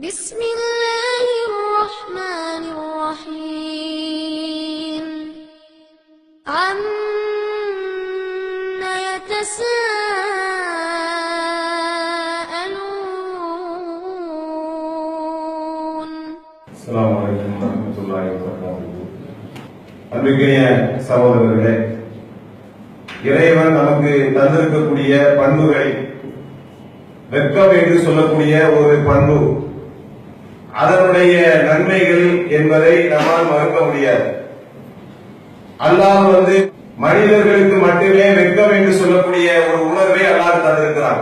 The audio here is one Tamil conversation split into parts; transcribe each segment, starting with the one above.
بسم الله الرحمن الرحيم عم يتساءلون அஸ்ஸலாமு அலைக்கும் வரஹ்மத்துல்லாஹி வபரகாத்துஹு அன்பிற்கினிய சகோதரர்களே இறைவன் நமக்கு தந்திருக்கக்கூடிய பண்புகளை வெட்கம் என்று சொல்லக்கூடிய ஒரு பண்பு அதனுடைய நன்மைகள் என்பதை நம்மால் மறுக்க முடியாது. அல்லாஹ் வந்து மனிதர்களுக்கு மட்டுமே வெட்கம் என்று சொல்லக்கூடிய ஒரு உணர்வை அல்லாஹ் தந்திருக்கிறார்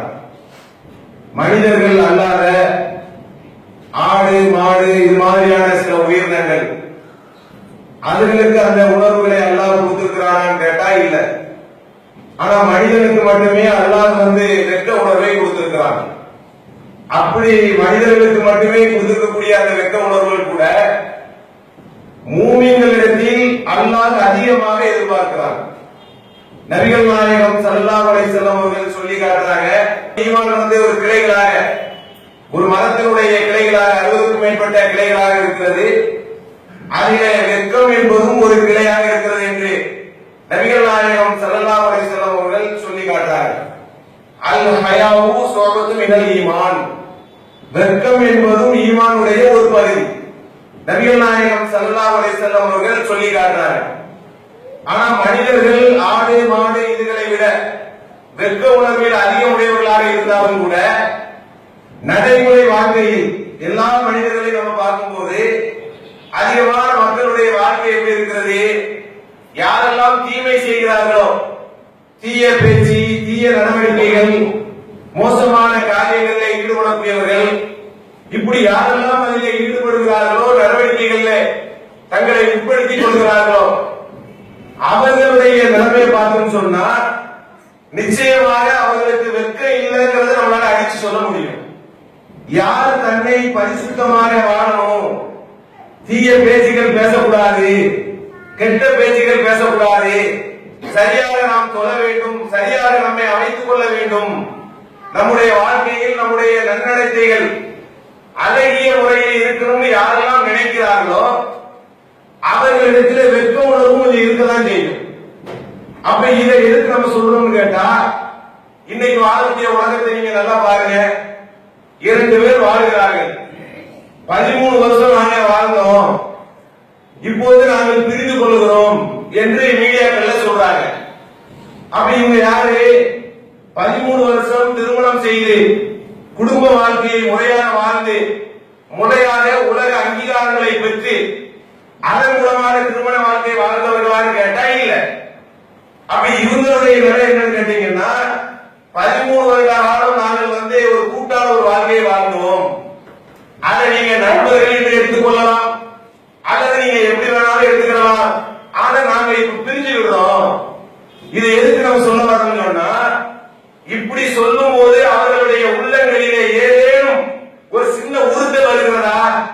மனிதர்கள் அல்லாத ஆடு மாடு இது மாதிரியான சில உயிரினங்கள் அதுகளுக்கு அந்த உணர்வுகளை அல்லாஹ் கொடுத்திருக்கிறானான்னு கேட்டா இல்லை. ஆனா மனிதனுக்கு மட்டுமே அல்லாஹ் வந்து வெட்ட உணர்வை கொடுத்திருக்கிறான். அப்படி மனிதர்களுக்கு மட்டுமே கொடுத்திருக்கக்கூடிய அந்த வெட்க உணர்வுகள் கூட மூமியங்களிடத்தில் அல்லாஹ் அதிகமாக எதிர்பார்க்கிறான். நபிகள் நாயகம் சல்லா வலை செல்லம் அவர்கள் சொல்லி காட்டுறாங்க வந்து ஒரு கிளைகளாக ஒரு மரத்தினுடைய கிளைகளாக அறுபதுக்கும் மேற்பட்ட கிளைகளாக இருக்கிறது. அதிலே வெக்கம் என்பதும் ஒரு கிளையாக இருக்கிறது என்று நபிகள் நாயகம் சல்லா வலை செல்லம் அவர்கள் சொல்லி காட்டுறாங்க அல் ஹயாவும் சோகத்தும் இடல் ஈமான். வெர்க்கம் என்பதும் ஈமானுடைய ஒரு பகுதி. நபிகள் நாயகம் சல்லா அலை செல்லம் அவர்கள் சொல்லி காட்டுறார்கள் ஆனா மனிதர்கள் ஆடு மாடு இதுகளை விட வெட்க உணர்வில் அதிக உடையவர்களாக இருந்தாலும் கூட நடைமுறை வாழ்க்கையில் எல்லா மனிதர்களையும் நம்ம பார்க்கும்போது அதிகமான மக்களுடைய வாழ்க்கை எப்படி இருக்கிறது? யாரெல்லாம் தீமை செய்கிறார்களோ தீய பேச்சு தீய நடவடிக்கைகள் மோசமான காரியங்களில் ஈடுபடக்கூடியவர்கள் இப்படி யாரெல்லாம் அதில் ஈடுபடுகிறார்களோ நடவடிக்கைகளில் தங்களை உட்படுத்திக் கொள்கிறார்களோ அவர்களுடைய நிலைமை பார்த்தோம்னு சொன்னா நிச்சயமாக அவர்களுக்கு வெக்க இல்லைங்கிறத நம்மளால அடிச்சு சொல்ல முடியும். யார் தன்னை பரிசுத்தமாக வாழணும்? தீய பேச்சுகள் பேசக்கூடாது. கெட்ட பேச்சுகள் பேசக்கூடாது. சரியாக நாம் தொழ வேண்டும். சரியாக நம்மை அமைத்துக் கொள்ள வேண்டும். நம்முடைய வாழ்க்கையில் நம்முடைய நன்னடத்தைகள் அழகிய முறையில் இருக்கணும்னு யாரெல்லாம் நினைக்கிறார்களோ அவர்களிடத்தில் வெட்க உணர்வும் கொஞ்சம் இருக்கதான் செய்யும். அப்ப இதை எதுக்கு நம்ம சொல்லணும்னு கேட்டா இன்னைக்கு வாழக்கூடிய உலகத்தை நீங்க நல்லா பாருங்க. இரண்டு பேர் வாழ்கிறார்கள். பதிமூணு வருஷம் நாங்க வாழ்ந்தோம். இப்போது நாங்கள் பிரிந்து கொள்கிறோம் என்று மீடியாக்கள்ல சொல்றாங்க. அப்ப இவங்க யாரு? பதிமூணு வருஷம் திருமணம் செய்து குடும்ப வாழ்க்கையை முறையாக வாழ்ந்து முறையாக உலக அங்கீகாரங்களை பெற்று அதன் மூலமாக திருமண வாழ்க்கை வாழ்ந்தவர்களான்னு கேட்டா இல்ல. அப்ப இவங்களுடைய நிலை என்னன்னு கேட்டீங்கன்னா பதிமூணு வருட காலம் நாங்கள் வந்து ஒரு கூட்டான ஒரு வாழ்க்கையை வாழ்ந்தோம் அதை நீங்க நண்பர்கள் என்று எடுத்துக்கொள்ளலாம் அல்லது நீங்க எப்படி வேணாலும் எடுத்துக்கலாம். ஆனா நாங்க இப்ப பிரிஞ்சு விடுறோம் இதை எது நம்ம சொல்ல வரோம்னு சொன்னா இப்படி சொல்லும் போது அவர்களுடைய உள்ளங்களிலே ஏதேனும் ஒரு சின்ன உறுத்தல் வருகிறதா?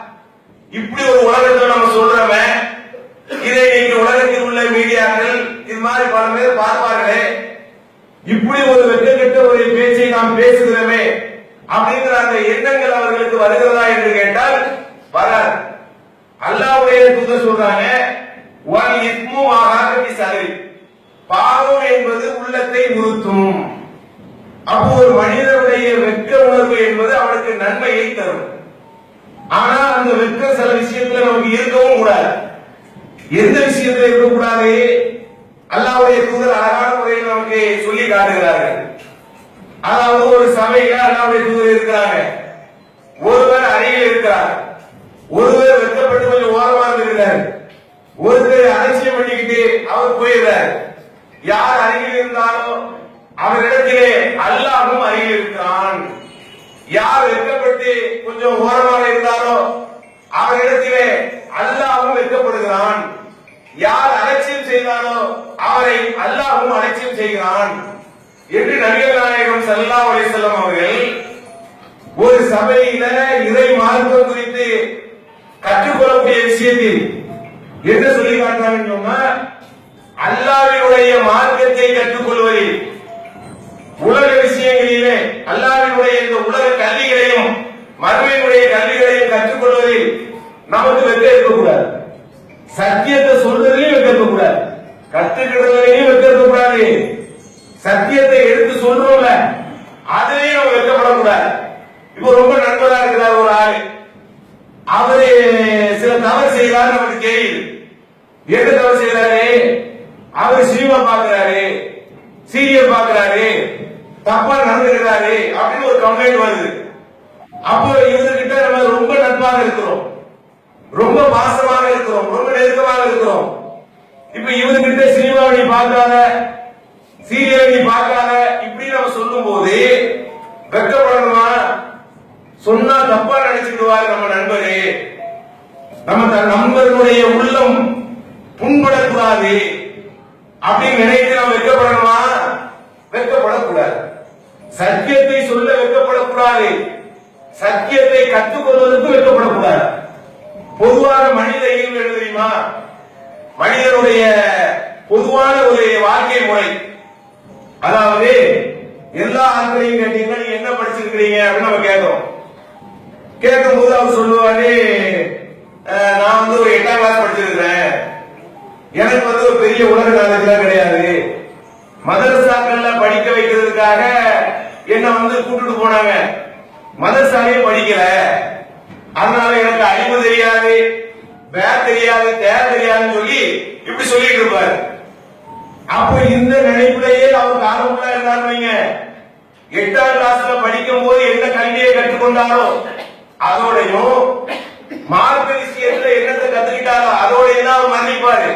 இப்படி ஒரு உலகத்தை நம்ம சொல்றோமே. இதை நீங்க உலகத்தில் உள்ள மீடியாக்கள் இது மாதிரி பல பேர் பார்ப்பார்களே. இப்படி ஒரு வெட்கக்கெட்ட ஒரு பேச்சை நாம் பேசுகிறோமே. அப்படிங்கிற அந்த எண்ணங்கள் அவர்களுக்கு வருகிறதா என்று கேட்டால் வராது. அல்லாவுடைய தூதர் சொல்றாங்க "வல் இஸ்மு ஆகாகி பாவம் என்பது உள்ளத்தை உறுத்தும். அப்போ ஒரு மனிதனுடைய வெட்க உணர்வு என்பது அவனுக்கு நன்மையை தரும். ஆனா அந்த வெக்க சில விஷயத்துல நமக்கு இருக்கவும் கூடாது. எந்த விஷயத்துல இருக்கக்கூடாது? அல்லாவுடைய தூதர் அழகான முறையில் நமக்கு சொல்லி காட்டுகிறார்கள். அதாவது ஒரு சபையில அல்லாவுடைய தூதர் இருக்கிறாங்க. ஒருவர் அருகில் இருக்கிறார். ஒருவர் வெட்கப்பட்டு கொஞ்சம் ஓரமா இருக்கிறார் ஒருத்தர் அலட்சியம் பண்ணிக்கிட்டு அவர் போயிடுறார். யார் அருகில் இருந்தாலும் அவரிடத்திலே அல்லாஹும் அருகில் இருக்கிறான் யார் வெட்கப்பட்டு கொஞ்சம் ஓரமாக இருந்தாரோ அவரிடத்திலே அல்லாஹும் வெட்கப்படுகிறான். யார் அலட்சியம் செய்தாரோ அவரை அல்லாஹும் அலட்சியம் செய்கிறான். என்று நபிகள் நாயகம் ஸல்லல்லாஹு அலிசல்லாம் அவர்கள் ஒரு சபையில இறை மார்க்கம் குறித்து கற்றுக்கொள்ளக்கூடிய விஷயத்தில் என்ன சொல்லி காட்டுறாங்க சொன்னா அல்லாவினுடைய மார்க்கத்தை கற்றுக்கொள்வதில் உலக விஷயங்களிலே அல்லாவினுடைய இந்த உலக கல்விகளையும் மறுமையினுடைய கல்விகளையும் நமக்கு வெற்றி இருக்கக்கூடாது சத்தியத்தை சொல்றதுலையும் வெற்றி இருக்கக்கூடாது கத்துக்கிறதுலயும் வெற்றி இருக்கக்கூடாது சத்தியத்தை எடுத்து சொல்றோம்ல அதுலயும் நம்ம வெற்றப்படக்கூடாது இப்போ ரொம்ப நண்பரா இருக்கிறார் ஒரு ஆளு அவரு சில தவறு செய்தார் நமக்கு தெரியுது. என்ன தவறு செய்தாரு? அவர் சினிமா பாக்குறாரு சீரியல் பாக்குறாரு தப்பா நடந்துக்கிறாரு அப்படின்னு ஒரு கம்ப்ளைண்ட் வருது. அப்போ இவர்கிட்ட நம்ம ரொம்ப நட்பாக இருக்கிறோம். ரொம்ப பாசமாக இருக்கிறோம். ரொம்ப நெருக்கமாக இருக்கிறோம். இப்ப இவர்கிட்ட சினிமாவை நீ பார்க்காத சீரியலை நீ பார்க்காத இப்படி நம்ம சொல்லும் போது வெக்கப்படணுமா சொன்னா தப்பா நினைச்சுடுவாரு நம்ம நண்பரு. நம்ம நண்பர்களுடைய உள்ளம் புண்படக்கூடாது அப்படின்னு நினைத்து நாம் வெக்கப்படணுமா வெட்கப்படக்கூடாது சத்தியத்தை சொல்ல வெட்கப்படக்கூடாது சத்தியத்தை கற்றுக்கொள்வதற்கு வெட்கப்படக்கூடாது பொதுவான மனித இயல்பு தெரியுமா? மனிதனுடைய பொதுவான ஒரு வாழ்க்கை முறை. அதாவது எல்லா ஆண்களையும் கேட்டீங்கன்னா நீங்க என்ன படிச்சிருக்கிறீங்க அப்படின்னு நம்ம கேட்கிறோம். கேட்கும் போது அவர் சொல்லுவாரு நான் வந்து ஒரு எட்டாம் கிளாஸ் படிச்சிருக்கிறேன். எனக்கு வந்து ஒரு பெரிய உலக நாலேஜ்லாம் கிடையாது. மதரசாக்கள்ல படிக்க வைக்கிறதுக்காக என்ன வந்து கூட்டிட்டு போனாங்க. மதரசாவே படிக்கல. அதனால எனக்கு அறிவு தெரியாது பேர் தெரியாது தேர் தெரியாதுன்னு சொல்லி இப்படி சொல்லிட்டு இருப்பாரு. அப்ப இந்த நினைப்பிலேயே அவர் காலமுள்ளா இருந்தாருங்க எட்டாம் கிளாஸ்ல படிக்கும் போது என்ன கல்வியை கற்றுக்கொண்டாரோ அதோடையும் மார்க்க விஷயத்துல என்னத்தை கத்துக்கிட்டாரோ அதோடையும் தான் அவர் மன்னிப்பாரு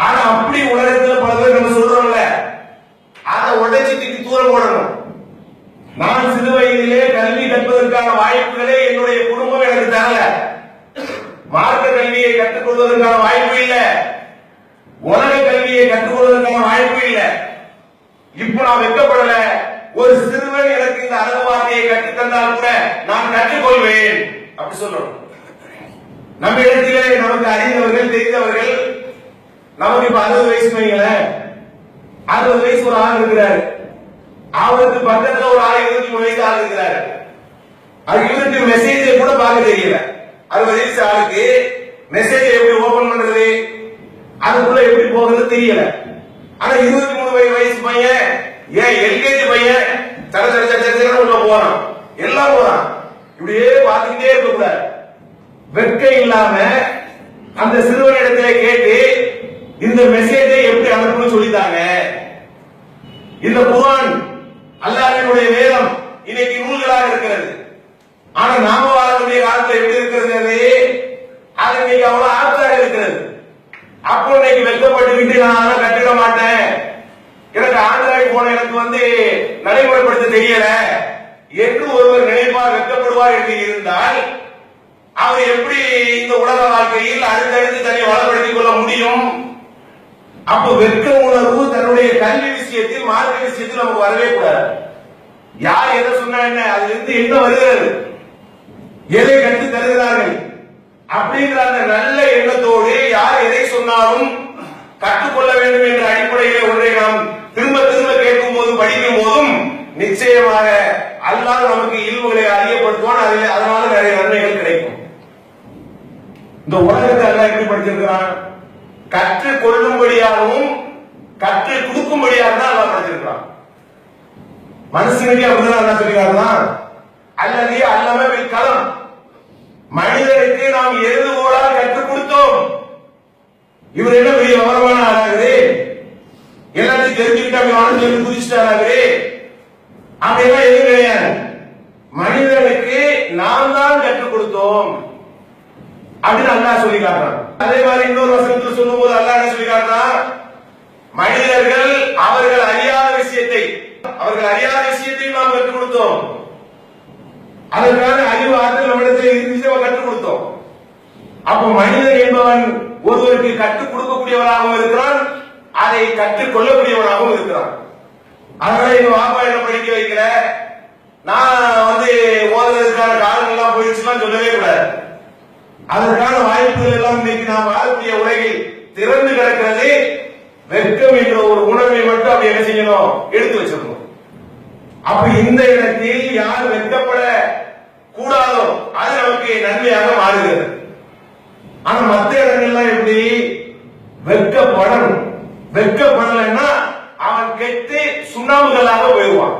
ஆனா அப்படி உலகத்துல பல பேர் நம்ம சொல்றோம்ல அதை உடைச்சு தூக்கி தூரம் போடணும். நான் சிறு வயதிலே கல்வி கற்பதற்கான வாய்ப்புகளே என்னுடைய குடும்பம் எனக்கு தரல. மார்க்க கல்வியை கற்றுக்கொள்வதற்கான வாய்ப்பு இல்ல. உலக கல்வியை கற்றுக்கொள்வதற்கான வாய்ப்பு இல்ல. இப்ப நான் வெட்கப்படல. ஒரு சிறுவன் எனக்கு இந்த அழகு வார்த்தையை கற்றுத் தந்தால் கூட நான் கற்றுக்கொள்வேன். அப்படி சொல்றோம். நம்ம இடத்திலே நமக்கு அறிந்தவர்கள் தெரிந்தவர்கள் நமக்கு இப்ப அறுபது வயசு வைங்களேன். அறுபது வயசு ஒரு ஆள் இருக்கிறாரு. அவருக்கு பக்கத்துல ஒரு ஆள் இருபத்தி மூணு வயசு ஆள் இருக்கிறாரு. அது இவருக்கு மெசேஜை கூட பார்க்க தெரியல. அறுபது வயசு ஆளுக்கு மெசேஜ் எப்படி ஓபன் பண்றது? அதுக்குள்ள எப்படி போகிறது தெரியல. ஆனா இருபத்தி மூணு வயசு பையன் ஏன் எல்கேஜி பையன்? சட சட சட சட சட உள்ள போறான். எல்லாம் போறான். இப்படியே பார்த்துக்கிட்டே இருக்க கூடாது வெட்கம் இல்லாம அந்த சிறுவனிடத்திலே கேட்டு இந்த மெசேஜை எப்படி அனுப்பணும் சொல்லித்தாங்க? இந்த குரான் அல்லாஹ்வினுடைய வேதம் இன்னைக்கு நூல்களாக இருக்கிறது. ஆனா நாம வாழக்கூடிய காலத்துல எப்படி இருக்கிறது அது? இன்னைக்கு அவ்வளவு ஆப்டாக இருக்கிறது. அப்போ இன்னைக்கு வெட்கப்பட்டுக்கிட்டு நான் அதெல்லாம் கட்டிட மாட்டேன். எனக்கு ஆண்ட்ராய்டு போன எனக்கு வந்து நடைமுறைப்படுத்த தெரியல. என்று ஒருவர் நினைப்பார் வெட்கப்படுவார் என்று இருந்தால் அவர் எப்படி இந்த உலக வாழ்க்கையில் அடுத்தடுத்து தன்னை வளப்படுத்திக் கொள்ள முடியும்? அப்ப வெட்க உணர்வு தன்னுடைய கல்வி விஷயத்தில் மார்க்க விஷயத்தில் நமக்கு வரவே கூடாது. யார் எதை சொன்னா என்ன? அதுல இருந்து என்ன வருகிறது? எதை கற்று தருகிறார்கள்? அப்படிங்கிற அந்த நல்ல எண்ணத்தோடு யார் எதை சொன்னாலும் கற்றுக்கொள்ள வேண்டும் என்ற அடிப்படையிலே ஒன்றை நாம் திரும்ப திரும்ப கேட்கும் போதும் படிக்கும் போதும் நிச்சயமாக அல்லாஹ் நமக்கு இல்முகளை அறியப்படுத்துவான். அதில் அதனால நிறைய நன்மைகள் கிடைக்கும். இந்த உலகத்தை எல்லாம் எப்படி படிச்சிருக்கிறான்? கற்றுக் கொள்ளும்படியாகவும் கற்று கொடுக்கும்படியாக தான் அல்லாஹ் படைச்சிருக்கிறான். மனுஷனுக்கு அப்படிதான் என்ன சொல்லிக்கிறாருன்னா அல்லது அல்லாம கலம் மனிதனுக்கு நாம் எழுதுகோளால் கற்றுக் கொடுத்தோம். இவர் என்ன பெரிய விவரமான ஆளாகுது எல்லாத்தையும் தெரிஞ்சுக்கிட்டு அப்படி வானம் சொல்லி குதிச்சுட்டாராகுது அப்படியெல்லாம் எதுவும் கிடையாது. மனிதனுக்கு நாம் தான் கற்றுக் கொடுத்தோம். அப்படின்னு அல்லாஹ் சொல்லி காட்டுறான். அதே மாதிரி இன்னொரு வசனத்தில் சொல்லும்போது அல்லாஹ் என்ன சொல்லி காட்டுறான்? மனிதர்கள் அவர்கள் அறியாத விஷயத்தை அவர்கள் அறியாத விஷயத்தையும் நாம் கற்றுக் கொடுத்தோம். அதற்கான அறிவு ஆற்றல் நம்மிடத்தில் இருந்துச்சு நம்ம கற்றுக் கொடுத்தோம். அப்ப மனிதன் என்பவன் ஒருவருக்கு கற்றுக் கொடுக்கக்கூடியவனாகவும் இருக்கிறான் அதை கற்றுக் கொள்ளக்கூடியவனாகவும் இருக்கிறான். அதனால எங்க பாப்பா என்ன படிக்க வைக்கல? நான் வந்து ஓதுறதுக்கான காலங்கள்லாம் எல்லாம் போயிடுச்சுலாம் சொல்லவே கூடாது. அதற்கான வாய்ப்புகள் எல்லாம் இன்னைக்கு நாம் வாழக்கூடிய உலகில் திறந்து கிடக்கிறது வெட்கம் என்ற ஒரு உணர்வை மட்டும் அப்படி என்ன செய்யணும்? எடுத்து வச்சிடணும் அப்ப இந்த இடத்தில் யார் வெட்கப்பட கூடாதோ அது நமக்கு நன்மையாக மாறுகிறது. ஆனா மத்த இடங்கள்லாம் எப்படி? வெட்கப்படணும். வெட்கப்படலைன்னா அவன் கெட்டு சுண்ணாம்புகளாக போயிடுவான்.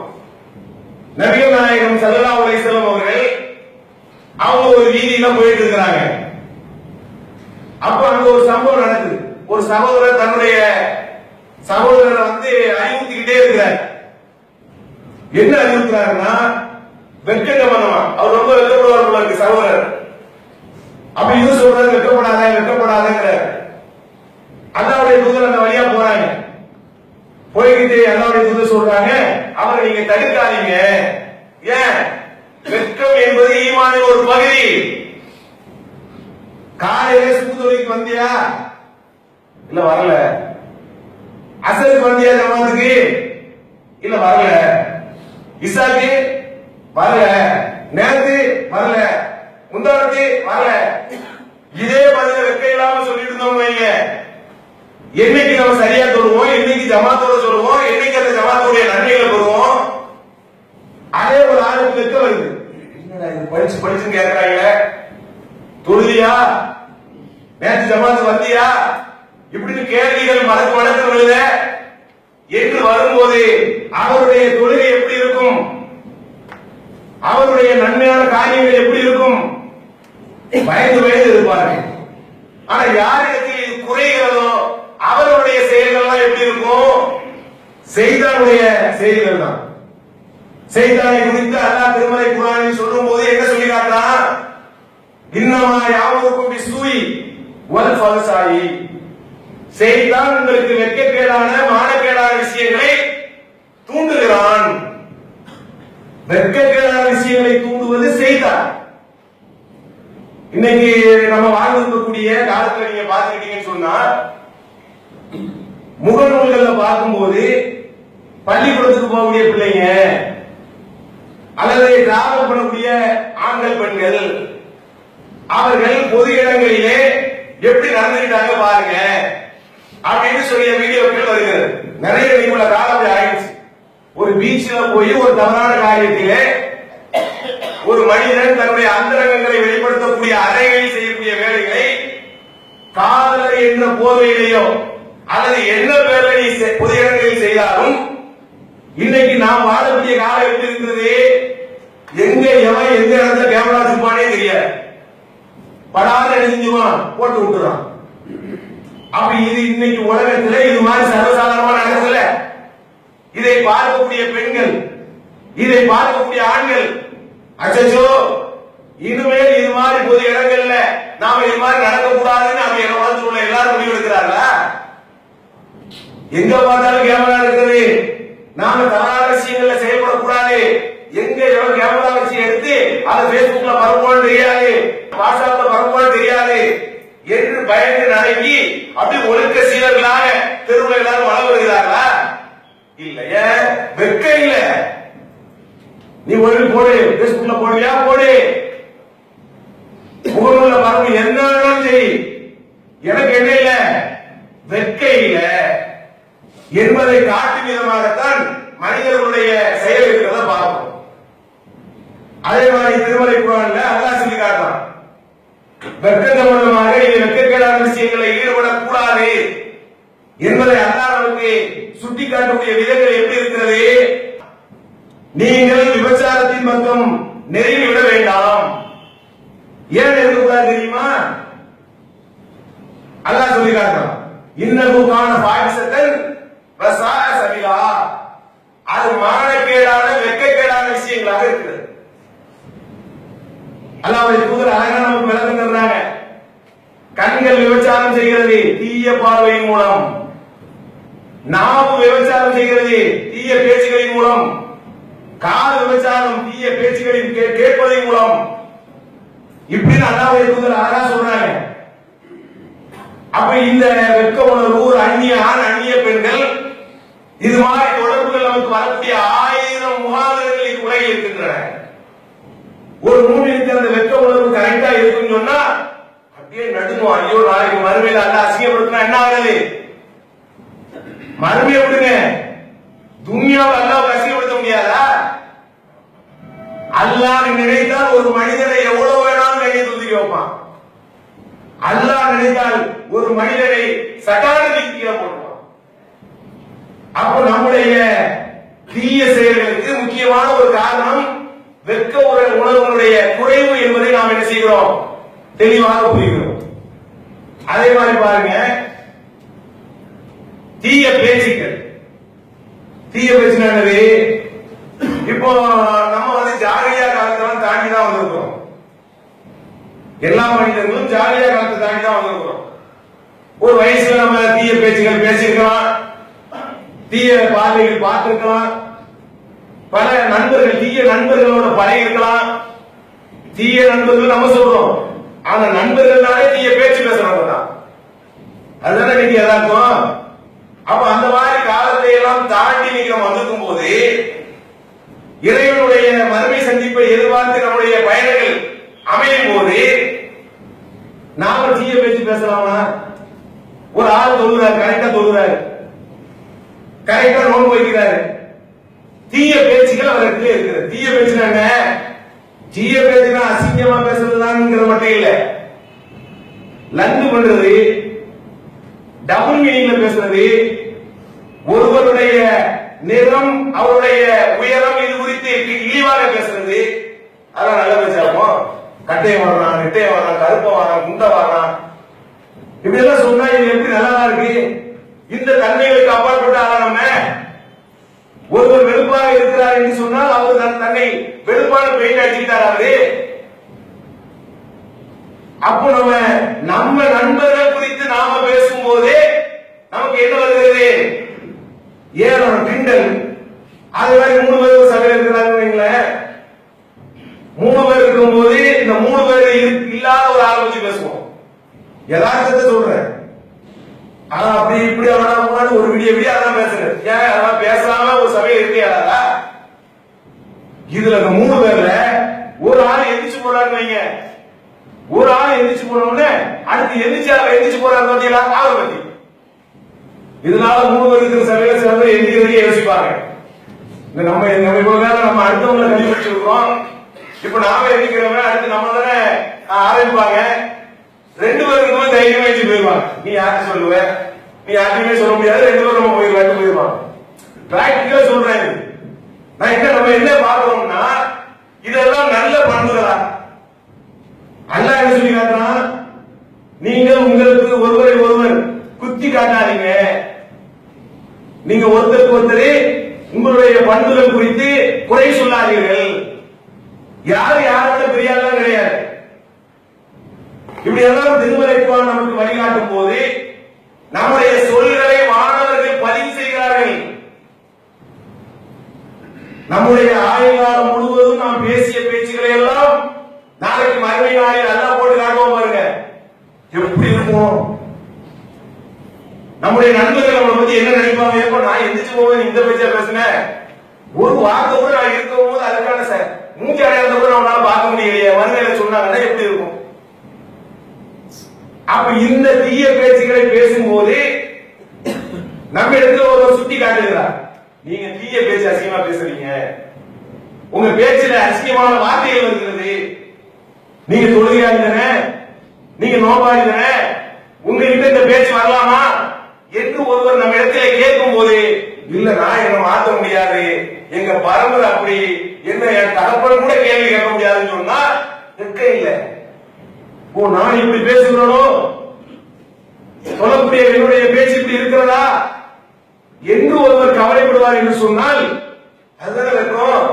நபிகள் நாயகம் சல்லா அலைஹிஸ்ஸலாம் அவர்கள் அவங்க ஒரு வீதியில போயிட்டு இருக்கிறாங்க. அப்ப அங்க ஒரு சம்பவம் நடக்குது. ஒரு சகோதரர் தன்னுடைய சகோதரரை வந்து அறிவுறுத்திக்கிட்டே இருக்கிறார். என்ன அறிவுறுத்துறாருன்னா வெட்கத்தை அவர் ரொம்ப வெட்கப்படுவார் போல இருக்கு சகோதரர். அப்ப இது சொல்றாரு வெட்கப்படாத வெட்கப்படாதங்கிறார். அல்லாவுடைய தூதர் அந்த வழியா போறாங்க. போய்கிட்டு அல்லாவுடைய தூதர் சொல்றாங்க அவரை நீங்க தடுக்காதீங்க. ஏன்? வெட்கம் என்பது ஈமானின் ஒரு பகுதி. காலையிலே சுத்துதொழிக்கு வந்தியா? இல்ல வரல. அசலுக்கு வந்தியா ஜமாத்துக்கு இல்ல வரல. இசாக்கு வரல. நேத்து வரல. முந்தானத்து வரல. இதே பதில வெக்க இல்லாம சொல்லிட்டு இருந்தோம் வைங்க. என்னைக்கு நம்ம சரியா சொல்லுவோம் என்னைக்கு ஜமாத்தோட சொல்லுவோம்? என்னைக்கு அந்த ஜமாத்தோடைய நன்மைகளை பெறுவோம் அதே ஒரு ஆளுக்கு வெக்க வருது. என்னடா இது படிச்சு படிச்சுன்னு கேக்குறாங்க தொழுதியா? நேற்று ஜமாத்து வந்தியா? இப்படின்னு கேள்விகள் மறக்க வழக்கு விழுத. என்று வரும்போது அவருடைய தொழுகை எப்படி இருக்கும்? அவருடைய நன்மையான காரியங்கள் எப்படி இருக்கும்? பயந்து பயந்து இருப்பார்கள். ஆனா யாரிடத்தில் இது குறைகிறதோ அவருடைய செயல்கள்லாம் எப்படி இருக்கும் செய்தானுடைய செய்திகள் தான் செய்தானை குறித்து அல்லா திருமலை குரானில் சொல்லும் போது என்ன சொல்லி காட்டான் இன்னமா யாவருக்கும் விசூயி வல் ஃபலசாயி செய்தான் உங்களுக்கு வெட்கக்கேடான மானக்கேடான விஷயங்களை தூண்டுகிறான். வெட்கக்கேடான விஷயங்களை தூண்டுவது செய்தார் இன்னைக்கு நம்ம வாழ்ந்திருக்கக்கூடிய காலத்துல நீங்க பாத்துக்கிட்டீங்கன்னு சொன்னா முகநூல்கள்ல பார்க்கும்போது பள்ளிக்கூடத்துக்கு போகக்கூடிய பிள்ளைங்க அல்லது டிராவல் பண்ணக்கூடிய ஆண்கள் பெண்கள் அவர்கள் பொது இடங்களிலே எப்படி நடந்துக்கிட்டாங்க பாருங்க. அப்படின்னு சொல்லிய வீடியோக்கள் வருகிறது. நிறைய இன்னைக்குள்ள காலம் ஆயிடுச்சு. ஒரு பீச்சில் போய் ஒரு தவறான காரியத்திலே ஒரு மனிதன் தன்னுடைய அந்தரங்கங்களை வெளிப்படுத்தக்கூடிய அறைகளில் செய்யக்கூடிய வேலைகளை காதலர் என்ற போதையிலேயோ அல்லது என்ன வேலை நீ பொது இடங்களில் செய்தாலும் இன்னைக்கு நாம் வாழக்கூடிய காலம் எப்படி இருக்கிறது? எங்க எவன் எந்த இடத்துல கேமரா வச்சிருப்பானே தெரியாது. படாத எழுதிஞ்சுவான் போட்டு விட்டுறான். அப்ப இது இன்னைக்கு உலகத்துல இது மாதிரி சர்வசாதாரணமா நடக்கல இதை பார்க்கக்கூடிய பெண்கள் இதை பார்க்கக்கூடிய ஆண்கள் அச்சோ இனிமேல் இது மாதிரி பொது இடங்கள்ல நாம இது மாதிரி நடக்கக்கூடாதுன்னு நம்ம என்ன உலகத்தில் உள்ள எல்லாரும் முடிவு எடுக்கிறாங்களா எங்க பார்த்தாலும் கேமரா இருக்குது. நாம தவறான விஷயங்கள்ல செயல்படக்கூடாது. எங்க எவ்வளவு கேமரா வச்சு எடுத்து அதை பேஸ்புக்ல பரப்போன்னு தெரியாது. வாட்ஸ்அப்ல பரப்புவான்னு தெரியாது. என்று பயந்து நடங்கி அப்படி ஒழுக்க சீரர்களாக தெருவில் எல்லாரும் வளம் வருகிறார்களா? இல்லையே. வெக்க இல்ல. நீ ஒரு போடு. பேஸ்புக்ல போடுவியா போடு. முகநூல்ல பரப்பு என்ன செய். எனக்கு என்ன இல்ல? வெக்க இல்ல. என்பதை காட்டும் விதமாகத்தான் மனிதர்களுடைய செயல் இருக்கிறத பார்ப்போம். அதே மாதிரி திருமலை குரான்ல அல்லா சொல்லி காட்டுறான் வெட்க சம்பந்தமாக நீங்க வெட்கக்கேடான ஈடுபடக்கூடாது என்பதை அல்லாஹ் நமக்கு சுட்டிக்காட்டக்கூடிய விதங்கள் எப்படி இருக்கிறது? நீங்கள் விபச்சாரத்தின் பக்கம் நெருங்கி விட வேண்டாம். ஏன் இருக்கக்கூடாது தெரியுமா? அல்லாஹ் சொல்லி காட்டுறான். இன்னமுக்கான காண பாகிசத்தன் வசாய சபிலா. அது மானக்கேடான வெக்கக்கேடான விஷயங்களாக இருக்கிறது. அல்லாஹ்வுடைய தூதர் அழகா நமக்கு விளக்கம் தர்றாங்க கண்கள் விபச்சாரம் செய்கிறது தீய பார்வையின் மூலம். நாவு விபச்சாரம் செய்கிறது தீய பேச்சுகளின் மூலம். காது விபச்சாரம் தீய பேச்சுகளின் கே- கேட்பதன் மூலம். இப்படின்னு அல்லாஹ்வுடைய தூதர் அழகா சொல்றாங்க. அப்ப இந்த வெட்க உணர்வு ஒரு அந்நிய ஆண் அந்நிய பெண்கள் இது மாதிரி தொடர்புகள் நமக்கு வரக்கூடிய ஆயிரம் முகாதர்கள் இது உலகில் இருக்கின்றன ஒரு மூணு அந்த வெட்க உணர்வு கரெக்டா இருக்குன்னு சொன்னா அப்படியே நடுங்கும் ஐயோ நாளைக்கு மறுமையில அல்ல அசிங்கப்படுத்தினா என்ன ஆகுது மறுமையை விடுங்க. துன்யாவை அல்லாவுக்கு அசிங்கப்படுத்த முடியாதா? அல்லாஹ் நினைத்தால் ஒரு மனிதனை எவ்வளவு வேணாலும் கையை தூக்கி வைப்பான். அல்லாஹ் நினைத்தால் ஒரு மனிதனை சட்டாரதி கீழே போடுவான் அப்ப நம்முடைய தீய செயல்களுக்கு முக்கியமான ஒரு காரணம் வெட்க உண- உணர்வுடைய குறைவு என்பதை நாம் என்ன செய்கிறோம்? தெளிவாக புரிகிறோம். அதே மாதிரி பாருங்க தீய பேச்சுக்கள். தீய பேச்சுனா இப்போ நம்ம வந்து ஜாலியா காலத்தெல்லாம் தாண்டி தான் வந்திருக்கிறோம். எல்லா மனிதர்களும் ஜாலியா காலத்தை தாண்டி தான் வந்திருக்கிறோம். ஒரு வயசுல நம்ம தீய பேச்சுகள் பேசியிருக்கலாம். தீய பார்வைகள் பார்த்திருக்கலாம். பல நண்பர்கள் தீய நண்பர்களோட பழகிருக்கலாம் தீய நண்பர்கள் நம்ம சொல்றோம். ஆனா நண்பர்கள்னாலே தீய பேச்சு பேசுறவங்க தான். அதுதானே நீங்க யதார்த்தம் அப்ப அந்த மாதிரி காலத்தை எல்லாம் தாண்டி நீங்க நம்ம வந்திருக்கும் போது இறைவனுடைய மறுமை சந்திப்பை எதிர்பார்த்து நம்முடைய பயணங்கள் அமையும் போது நாம தீய பேச்சு பேசலாமா? ஒரு ஆள் தொழுகிறார் கரெக்டா தொழுகிறாரு கரெக்டா நோன்பு வைக்கிறாரு. தீய பேச்சுகள் அவருக்கு இருக்கிறது. தீய பேச்சுனா என்ன? தீய பேச்சுனா அசிங்கமா பேசுறதுதான்ங்கிற மட்டும் இல்ல லங்கு பண்றது டபுள் மீனிங்ல பேசுறது ஒருவருடைய நிறம் அவருடைய உயரம் இது குறித்து இழிவாக பேசுறது அதான் நல்ல பேச்சாகும் கட்டைய வர்றான் நெட்டைய வர்றான் கருப்ப வர்றான் குண்ட வர்றான் இப்படி எல்லாம் சொன்னா இது எப்படி நல்லா இருக்கு? இந்த தன்மைகளுக்கு அப்பாற்பட்ட ஆளா நம்ம ஒருவர் வெளுப்பாக இருக்கிறார் என்று சொன்னால் அவர் தன்னை வெளுப்பான பெயிண்ட் அடிச்சுக்கிட்டார் அவரு. அப்போ நம்ம நம்ம நண்பர்கள் குறித்து நாம பேசும் போதே நமக்கு என்ன வருகிறது? ஏழம் கிண்டல். அது மாதிரி மூணு பேர் ஒரு சபையில் இருக்கிறாங்க வைங்களேன். மூணு பேர் இருக்கும் போது இந்த மூணு பேர் இல்லாத ஒரு ஆளை பேசுவோம். யதார்த்தத்தை சொல்றேன். ஆனா அப்படி இப்படி அவனா ஒரு விடிய விடிய அதான் பேசுறேன் ஏன் அதெல்லாம் பேசாம இதுல இந்த மூணு பேர்ல ஒரு ஆள் எந்திரிச்சு போறான்னு வைங்க. ஒரு ஆள் எந்திரிச்சு போனோடனே அடுத்து எந்திரிச்சு ஆள் எந்திரிச்சு போறாரு பாத்தீங்களா? அவரை பத்தி. இதனால மூணு பேர் இருக்கிற சபையில சில பேர் எந்திரிக்கிறதே யோசிப்பாங்க. இந்த நம்ம நம்ம இவ்வளவு நேரம் நம்ம அடுத்தவங்களை கண்டுபிடிச்சு வச்சிருக்கோம் இப்ப நாம எந்திரிக்கிறவங்க அடுத்து நம்ம தானே ஆரம்பிப்பாங்க. ரெண்டு பேரும் இருக்கும்போது தைரியமா எழுதி போயிருவாங்க. நீ யார்கிட்ட சொல்லுவ? நீ யார்கிட்டயுமே சொல்ல முடியாது. ரெண்டு பேரும் நம்ம போயிருவாங்க. போயிருவாங்க பிராக்டிக்கலா சொல்றேன் இது. நான் என்ன நம்ம என்ன பார்க்கணும்னா இதெல்லாம் நல்ல பண்புகளா அல்லா என்ன சொல்லி காட்டுறான் நீங்கள் உங்களுக்கு ஒருவரை ஒருவர் குத்தி காட்டாதீங்க. நீங்க ஒருத்தருக்கு ஒருத்தர் உங்களுடைய பண்புகள் குறித்து குறை சொல்லாதீர்கள். யாரும் யாரோட பெரிய கிடையாது. இப்படி எல்லாம் திருமலைப்பான் நமக்கு வழிகாட்டும் போது நம்முடைய சொல்களை நம்முடைய ஆயுள்காலம் முழுவதும் நாம் பேசிய பேச்சுக்களை எல்லாம் நாளைக்கு மறுமை நாளில் நல்லா போட்டு காட்டுவோம் பாருங்க. எப்படி இருக்கும் நம்முடைய நண்பர்கள் நம்மளை பத்தி என்ன நினைப்பாங்க? ஏப்பா நான் எந்திரிச்சு போவேன் இந்த பேச்சா பேசினேன் ஒரு வார்த்தை கூட நான் இருக்கும் போது அதுக்கான சார். மூச்சு அடையாளத்தை கூட நம்மளால பார்க்க முடியலையே. மறுமையில சொன்னாங்கன்னா எப்படி இருக்கும்? அப்ப இந்த தீய பேச்சுகளை பேசும்போது நம்ம இடத்துல ஒருவர் சுட்டி காட்டுகிறார் நீங்க தீய பேச்சு அசிங்கமா பேசுறீங்க. உங்க பேச்சுல அசிங்கமான வார்த்தைகள் வருகிறது. நீங்க தொழுகையாளிதானே? நீங்க நோபாளிதானே உங்ககிட்ட இந்த பேச்சு வரலாமா? என்று ஒருவர் நம்ம இடத்துல கேட்கும் போது இல்ல நான் என்ன மாத்த முடியாது. எங்க பரம்பரை அப்படி. என்ன என் தகப்பன் கூட கேள்வி கேட்க முடியாதுன்னு சொன்னா இருக்க இல்லை. ஓ நான் இப்படி பேசுகிறனோ? சொல்லக்கூடிய என்னுடைய பேச்சு இப்படி இருக்கிறதா? என்று ஒருவர் கவலைப்படுவார் என்று சொன்னால் அதுதான் இருக்கும்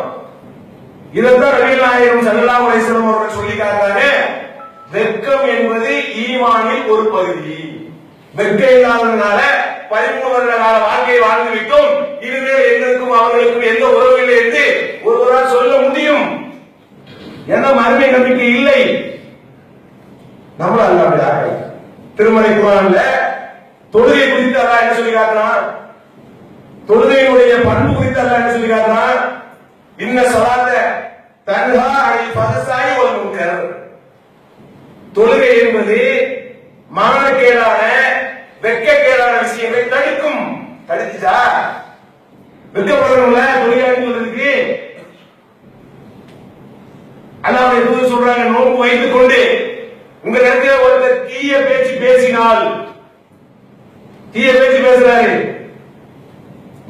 இதைத்தான் ரவியல் நாயகம் சல்லா அலைஹி அவர்கள் சொல்லி காட்டாரு வெட்கம் என்பது ஈமானில் ஒரு பகுதி. வெட்கம் இல்லாததுனால பதிமூணு வருட கால வாழ்க்கையை வாழ்ந்து விட்டோம். இனிமேல் எங்களுக்கும் அவர்களுக்கும் எந்த உறவு இல்லை என்று ஒருவரால் சொல்ல முடியும். எந்த மறுமை நம்பிக்கை இல்லை. நம்மள அல்ல திருமலை குரான்ல தொழுகை குறித்து அல்லாஹ் என்ன சொல்லி காட்டுறான். தொழுகையினுடைய பண்பு குறித்து அல்ல என்ன சொல்லி இன்ன தன்ஹா அனில் ஃபஹசாய் ஒரு முன்கர். தொழுகை என்பது மானக்கேடான வெக்கக்கேடான விஷயங்களை தடுக்கும். தடுத்துச்சா? வெட்கப்படணும்ல? தொழுகைன்னு சொல்றதுக்கு அல்லாஹ் எப்படி சொல்றாங்க? நோன்பு வைத்துக் கொண்டு உங்க நேரத்தில் ஒருத்தர் தீய பேச்சு பேசினால். தீய பேச்சு பேசுறாரு.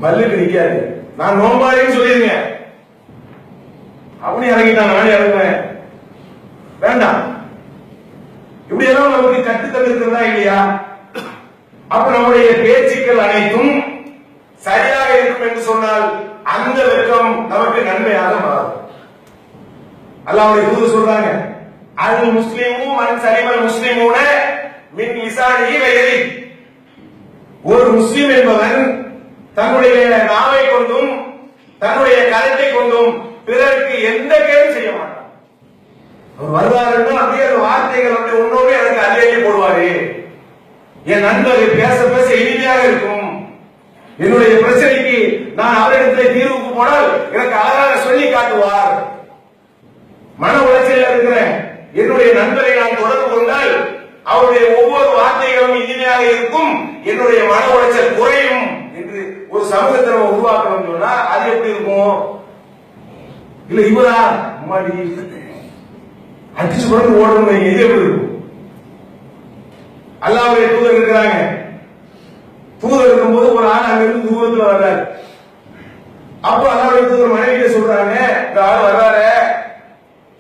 மல்லுக்கு நிக்காது. நான் நோம்பாளின்னு சொல்லிருங்க அவனே இறங்கிட்டான் நானே இறங்குவேன். வேண்டாம். இப்படி எல்லாம் நமக்கு கற்று தந்திருக்கிறதா இல்லையா? அப்ப நம்முடைய பேச்சுக்கள் அனைத்தும் சரியாக இருக்கும் என்று சொன்னால் அந்த வெக்கம் நமக்கு நன்மையாக மாறும். அல்லாவுடைய தூது சொல்றாங்க அல் முஸ்லிமும் அன் சலிமல் முஸ்லிமூன மின் இசானி ஒரு முஸ்லிம் என்பவன் தன்னுடைய நாவை கொண்டும் தன்னுடைய கருத்தை கொண்டும் பிறருக்கு எந்த கேள்வி செய்ய மாட்டான். அவர் வருவாருன்னா அப்படியே அந்த வார்த்தைகள் அப்படி ஒன்னோடு எனக்கு அள்ளி போடுவாரு. என் நண்பர் பேச பேச இனிமையாக இருக்கும். என்னுடைய பிரச்சனைக்கு நான் அவரிடத்தில் தீர்வுக்கு போனால் எனக்கு அழகாக சொல்லி காட்டுவார். மன உளைச்சலில் இருக்கிறேன் என்னுடைய நண்பரை நான் தொடர்பு கொண்டால் அவருடைய ஒவ்வொரு வார்த்தைகளும் இனிமையாக இருக்கும். என்னுடைய மன உளைச்சல் குறையும். ஒரு சமூகத்தை நம்ம உருவாக்கணும் சொன்னா அது எப்படி இருக்கும்? இல்ல இவரா? அம்மாடி. அடிச்சு கொண்டு ஓடணும் வைங்க, இது எப்படி இருக்கும்? அல்லாவுடைய தூதர் இருக்கிறாங்க. தூதர் இருக்கும்போது ஒரு ஆள் அங்க இருந்து தூரத்துல வர்றாரு. அப்ப அல்லாவுடைய தூதர் மனைவிட்ட சொல்றாங்க இந்த ஆள் வர்றாரு.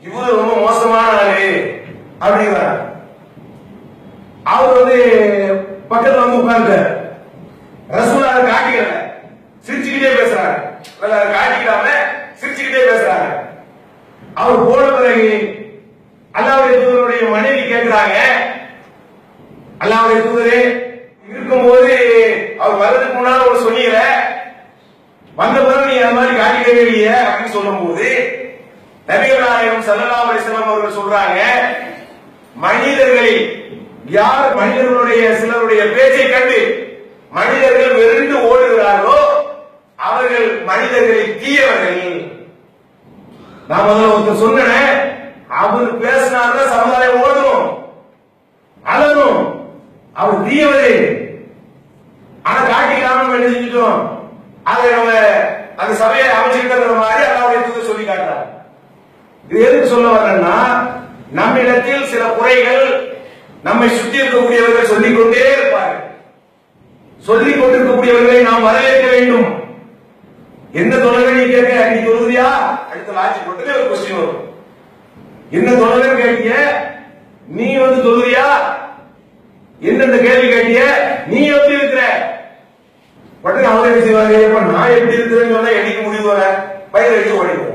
இவரு ரொம்ப மோசமான ஆளு அப்படிங்கிறார் அவர் வந்து பக்கத்துல வந்து உட்கார்ந்தார் ரசூல் அதை காட்டிக்கல சிரிச்சுக்கிட்டே பேசுறாங்க அதை காட்டிக்காம சிரிச்சுக்கிட்டே பேசுறாங்க. அவர் போன பிறகு அல்லாவுடைய தூதருடைய மனைவி கேட்கிறாங்க அல்லாவுடைய தூதரே இருக்கும்போது அவர் வர்றதுக்கு முன்னால ஒரு சொன்னீங்க வந்த பிறகு நீ அந்த மாதிரி காட்டிக்கவே இல்லையே அப்படின்னு சொல்லும் போது நபிகளாயம் ஸல்லல்லாஹு அலைஹி அவர்கள் சொல்றாங்க மனிதர்களில் யார் மனிதர்களுடைய சிலருடைய பேச்சை கண்டு மனிதர்கள் வெறுண்டு ஓடுகிறார்களோ அவர்கள் மனிதர்களில் தீயவர்கள். நான் முதல்ல ஒருத்தர் சொன்னேன் அவர் பேசினாருன்னா சமுதாயம் ஓடணும் அழணும் அவர் தீயவரே. ஆனா காட்டிக்காம நம்ம என்ன செஞ்சிட்டோம்? அதை நம்ம அந்த சபையை அமைச்சுக்கிட்ட மாதிரி அல்லாவுடைய தூதர் சொல்லி காட்டுறாங்க இது எதுக்கு சொல்ல வர்றேன்னா நம்மிடத்தில் சில குறைகள் நம்மை சுற்றி இருக்கக்கூடியவர்கள் சொல்லிக் கொண்டே இருப்பார்கள். சொல்லிக் கொண்டிருக்கக்கூடியவர்களை நாம் வரவேற்க வேண்டும். என்ன தொழிலை நீ கேட்க நீ தொழுதியா அடுத்த லாட்சி போட்டு ஒரு கொஸ்டின் வரும். என்ன தொழிலை கேட்டீங்க? நீ வந்து தொழுதியா எந்தெந்த கேள்வி கேட்டிய நீ எப்படி இருக்கிற? உடனே அவங்க என்ன செய்வாங்க இப்ப நான் எப்படி இருக்கிறேன்னு சொன்னா எனக்கு முடிவு வர? பயிர் அடிச்சு ஓடிடுவோம்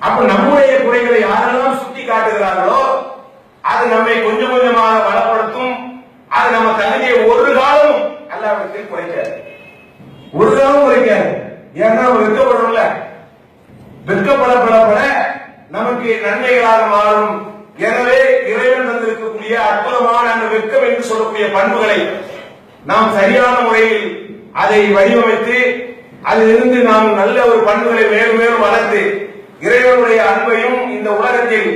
அப்ப நம்முடைய குறைகளை யாரெல்லாம் சுட்டி காட்டுகிறார்களோ அது நம்மை கொஞ்சம் கொஞ்சமாக பலப்படுத்தும் அது நம்ம தகுதியை ஒரு காலம் அல்லாவிடத்தில் குறைக்காது ஒரு காலம் குறைக்காது ஏன்னா வெட்கப்படும்ல வெட்கப்பட படப்பட நமக்கு நன்மைகளாக மாறும். எனவே இறைவன் தந்திருக்கக்கூடிய அற்புதமான அந்த வெட்கம் என்று சொல்லக்கூடிய பண்புகளை நாம் சரியான முறையில் அதை வடிவமைத்து அதிலிருந்து நாம் நல்ல ஒரு பண்புகளை மேலும் மேலும் வளர்த்து இறைவனுடைய அன்பையும் இந்த உலகத்தில்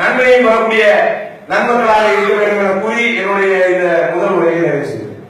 நன்மையும் வரக்கூடிய நண்பர்களாக இருக்க வேண்டும் என கூறி என்னுடைய இந்த முதல் உரையை நிறைவு செய்கிறேன்.